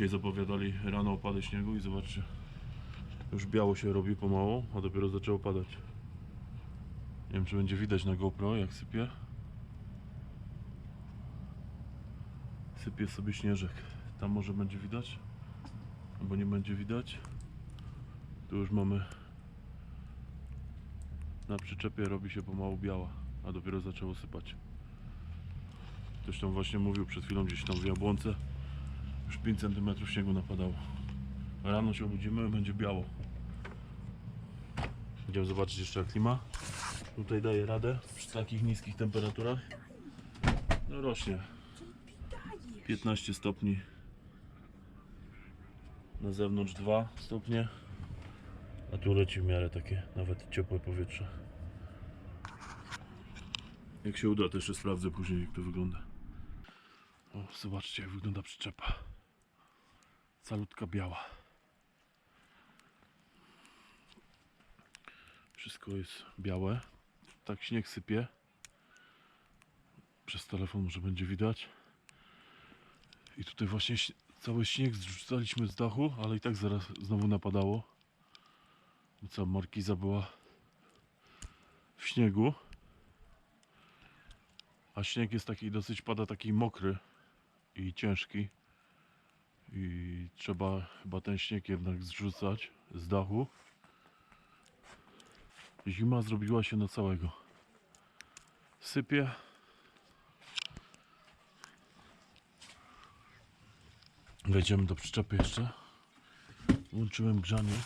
dzisiaj zapowiadali rano opady śniegu i zobaczcie, już biało się robi pomału, a dopiero zaczęło padać. Nie wiem, czy będzie widać na GoPro, jak sypie. Sypie sobie śnieżek. Tam może będzie widać, albo nie będzie widać. Tu już mamy na przyczepie robi się pomału biała, a dopiero zaczęło sypać. Ktoś tam właśnie mówił przed chwilą gdzieś tam w Jabłonce już 5 cm śniegu napadało. Rano się obudzimy, będzie biało. Idziemy zobaczyć jeszcze klima. Tutaj daje radę przy takich niskich temperaturach. No rośnie. 15 stopni. Na zewnątrz 2 stopnie. A tu leci w miarę takie nawet ciepłe powietrze. Jak się uda, to jeszcze sprawdzę później jak to wygląda. O, zobaczcie jak wygląda przyczepa. Calutka biała. Wszystko jest białe. Tak śnieg sypie. Przez telefon może będzie widać. I tutaj właśnie cały śnieg zrzucaliśmy z dachu, ale i tak zaraz znowu napadało. Bo Cała markiza była w śniegu. A śnieg jest taki dosyć pada taki mokry i ciężki. I trzeba chyba ten śnieg jednak zrzucać z dachu. Zima zrobiła się na całego. Sypie. Wejdziemy do przyczepy jeszcze. Włączyłem grzanie.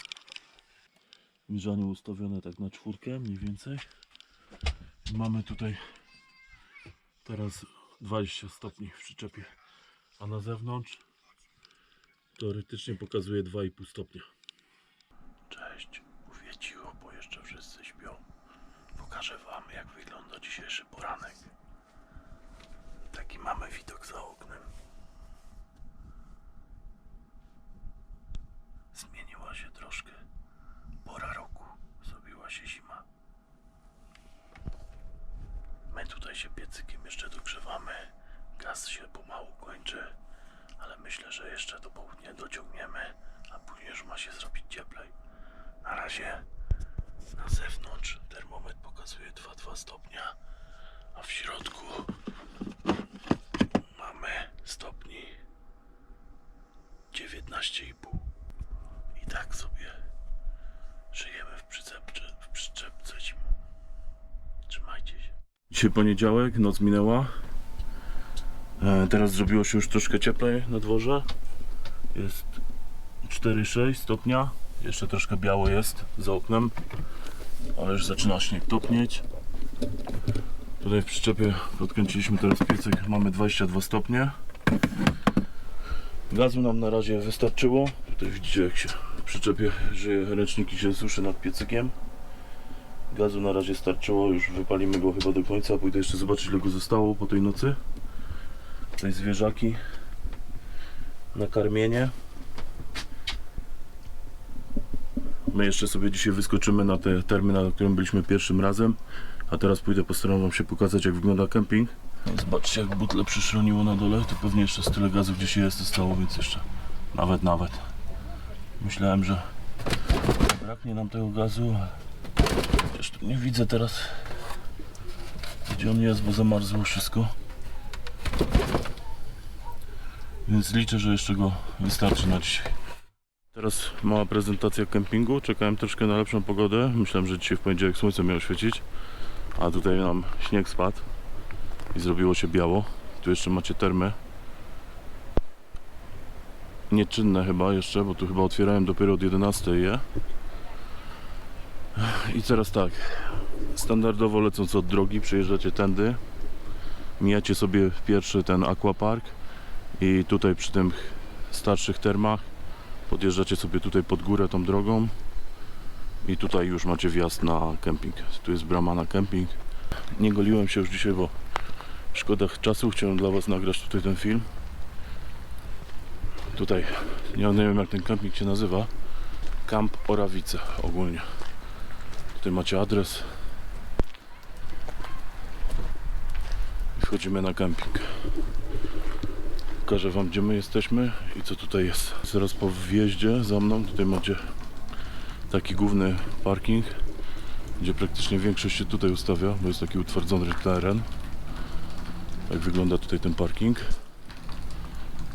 Grzanie ustawione tak na czwórkę mniej więcej. Mamy tutaj teraz 20 stopni w przyczepie, a na zewnątrz teoretycznie pokazuje 2,5 stopnia. Cześć, mówię cicho, bo jeszcze wszyscy śpią. Pokażę Wam, jak wygląda dzisiejszy poranek. Taki mamy widok za oknem. Zmieniła się troszkę pora roku, zrobiła się zima. My tutaj się piecykiem jeszcze dogrzewamy. Gaz się pomału kończy, myślę, że jeszcze do południa dociągniemy, a później już ma się zrobić cieplej. Na razie na zewnątrz termometr pokazuje 2,2 stopnia, a w środku mamy stopni 19,5. I tak sobie żyjemy w przyczepce, w przyczepce zimą. Trzymajcie się. Dzisiaj poniedziałek, noc minęła. E, teraz zrobiło się już troszkę cieplej na dworze. Jest 4-6 stopnia. Jeszcze troszkę biało jest za oknem, ale już zaczyna śnieg topnieć. Tutaj w przyczepie podkręciliśmy teraz piecyk, mamy 22 stopnie. Gazu nam na razie wystarczyło. Tutaj widzicie jak się w przyczepie żyje, ręczniki się suszy nad piecykiem. Gazu na razie starczyło, już wypalimy go chyba do końca. Pójdę jeszcze zobaczyć ile go zostało po tej nocy. Tutaj zwierzaki na karmienie. My jeszcze sobie dzisiaj wyskoczymy na te termy, na którym byliśmy pierwszym razem. A teraz pójdę postaram wam się pokazać jak wygląda kemping. Zobaczcie jak butle przyszroniło na dole. To pewnie jeszcze z tyle gazu gdzieś jest zostało, więc jeszcze nawet, nawet. Myślałem, że braknie nam tego gazu, tu nie widzę teraz gdzie on jest, bo zamarzło wszystko. Więc liczę, że jeszcze go wystarczy na dzisiaj. Teraz mała prezentacja kempingu. Czekałem troszkę na lepszą pogodę. Myślałem, że dzisiaj w poniedziałek słońce miało świecić. A tutaj nam śnieg spadł i zrobiło się biało. Tu jeszcze macie termy. Nieczynne chyba jeszcze, bo tu chyba otwierałem dopiero od 11 je. I teraz tak, standardowo lecąc od drogi, przejeżdżacie tędy, mijacie sobie pierwszy ten aquapark i tutaj przy tych starszych termach podjeżdżacie sobie tutaj pod górę tą drogą i tutaj już macie wjazd na kemping. Tu jest brama na kemping. Nie goliłem się już dzisiaj, bo szkoda czasu, chciałem dla Was nagrać tutaj ten film. Tutaj, nie wiem jak ten kemping się nazywa, Kamp Orawice ogólnie. Tutaj macie adres. I wchodzimy na kemping. Pokażę wam gdzie my jesteśmy i co tutaj jest. Zaraz po wjeździe za mną tutaj macie taki główny parking, gdzie praktycznie większość się tutaj ustawia, bo jest taki utwardzony teren. Jak wygląda tutaj ten parking.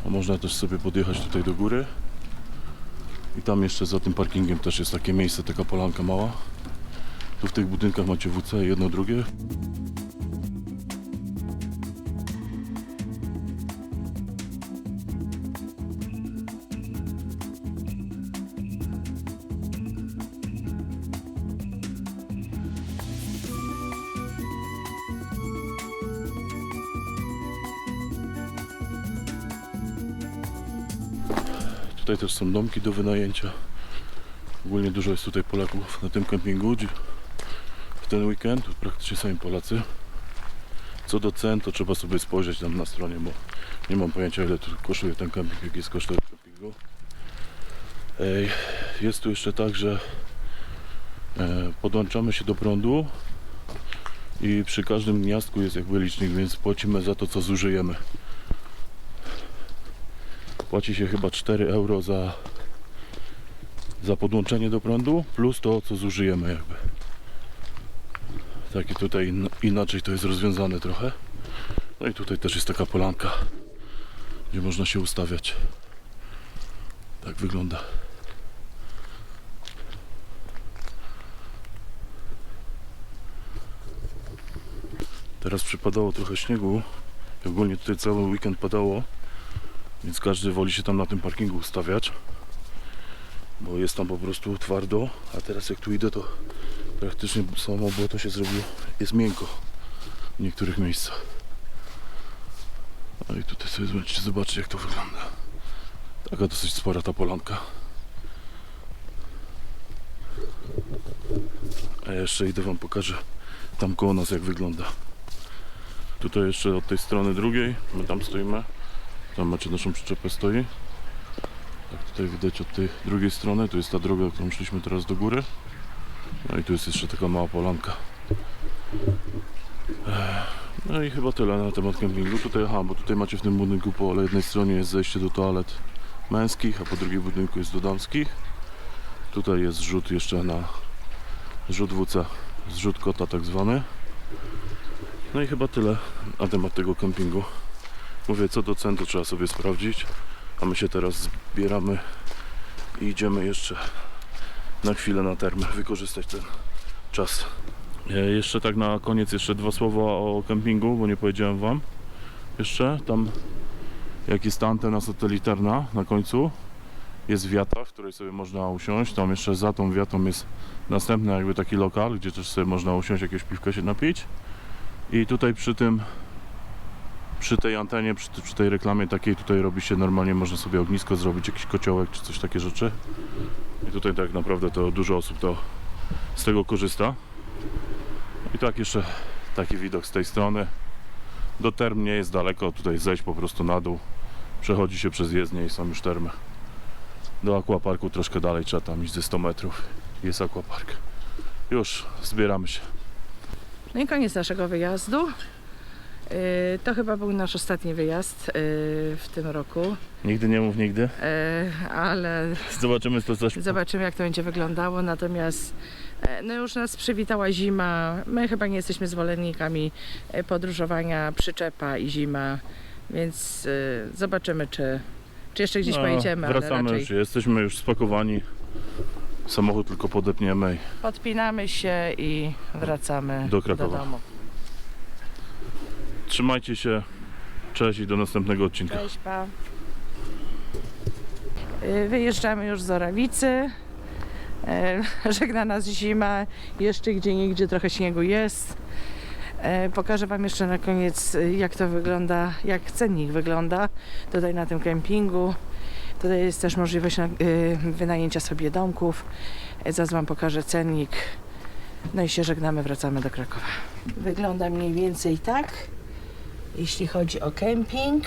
A można też sobie podjechać tutaj do góry. I tam jeszcze za tym parkingiem też jest takie miejsce, taka polanka mała. Tu w tych budynkach macie WC, jedno, drugie. Tutaj też są domki do wynajęcia. Ogólnie dużo jest tutaj Polaków na tym kempingu. W ten weekend praktycznie sami Polacy. Co do cen, to trzeba sobie spojrzeć tam na stronie, bo nie mam pojęcia ile tu kosztuje ten kemping, jaki jest koszt tego Jest tu jeszcze tak, że e, podłączamy się do prądu i przy każdym gniazdku jest jakby licznik, więc płacimy za to, co zużyjemy. Płaci się chyba 4 euro za, za podłączenie do prądu, plus to, co zużyjemy jakby. Takie tutaj in, inaczej to jest rozwiązane trochę. No i tutaj też jest taka polanka, gdzie można się ustawiać. Tak wygląda. Teraz przypadało trochę śniegu. Ogólnie tutaj cały weekend padało. Więc każdy woli się tam na tym parkingu ustawiać. Bo jest tam po prostu twardo. A teraz jak tu idę to praktycznie samo błoto się zrobiło. Jest miękko w niektórych miejscach. No i tutaj sobie zobaczcie, zobaczcie jak to wygląda. Taka dosyć spora ta polanka. A jeszcze idę wam pokażę tam koło nas jak wygląda. Tutaj jeszcze od tej strony drugiej, my tam stoimy. Tam macie naszą przyczepę stoi. Jak tutaj widać od tej drugiej strony, tu jest ta droga, którą szliśmy teraz do góry. No i tu jest jeszcze taka mała polanka. No i chyba tyle na temat kempingu. Tutaj, aha, bo tutaj macie w tym budynku po jednej stronie jest zejście do toalet męskich, a po drugiej budynku jest do damskich. Tutaj jest zrzut jeszcze na zrzut WC, zrzut kota tak zwany. No i chyba tyle na temat tego kempingu. Mówię, co do cen to trzeba sobie sprawdzić. A my się teraz zbieramy i idziemy jeszcze na chwilę na termę, wykorzystać ten czas. E, Jeszcze tak na koniec jeszcze dwa słowa o kempingu, bo nie powiedziałem wam. Jeszcze tam jak jest ta antena satelitarna na końcu jest wiata, w której sobie można usiąść. Tam jeszcze za tą wiatą jest następny jakby taki lokal, gdzie też sobie można usiąść, jakieś piwko się napić. I tutaj przy tym przy tej antenie, przy, przy tej reklamie takiej tutaj robi się normalnie, można sobie ognisko zrobić, jakiś kociołek czy coś takie rzeczy. I tutaj tak naprawdę to dużo osób to z tego korzysta. I tak jeszcze taki widok z tej strony. Do term nie jest daleko, tutaj zejść po prostu na dół. Przechodzi się przez jezdnię i są już termy. Do aquaparku troszkę dalej trzeba tam iść ze 100 metrów. Jest aquapark. Już, zbieramy się. No i koniec naszego wyjazdu. Yy, To chyba był nasz ostatni wyjazd yy, w tym roku, Nigdy nie mów nigdy. Yy, ale Zobaczymy co coś. zobaczymy jak to będzie wyglądało. Natomiast no już nas przywitała zima. My chyba nie jesteśmy zwolennikami podróżowania przyczepa i zima, więc zobaczymy czy, czy jeszcze gdzieś pojedziemy, ale No, Wracamy raczej już, jesteśmy już spakowani. Samochód tylko podepniemy. podpinamy się i wracamy Do Krakowa. domu. Trzymajcie się. Cześć i do następnego odcinka. Cześć, pa. Y, Wyjeżdżamy już z Orawicy. Y, Żegna nas zima. Jeszcze gdzie niegdzie trochę śniegu jest. Y, Pokażę Wam jeszcze na koniec, jak to wygląda, jak cennik wygląda tutaj na tym kempingu. Tutaj jest też możliwość na- wynajęcia sobie domków. Zaraz Wam pokażę cennik. No i się żegnamy, wracamy do Krakowa. Wygląda mniej więcej tak, jeśli chodzi o kemping.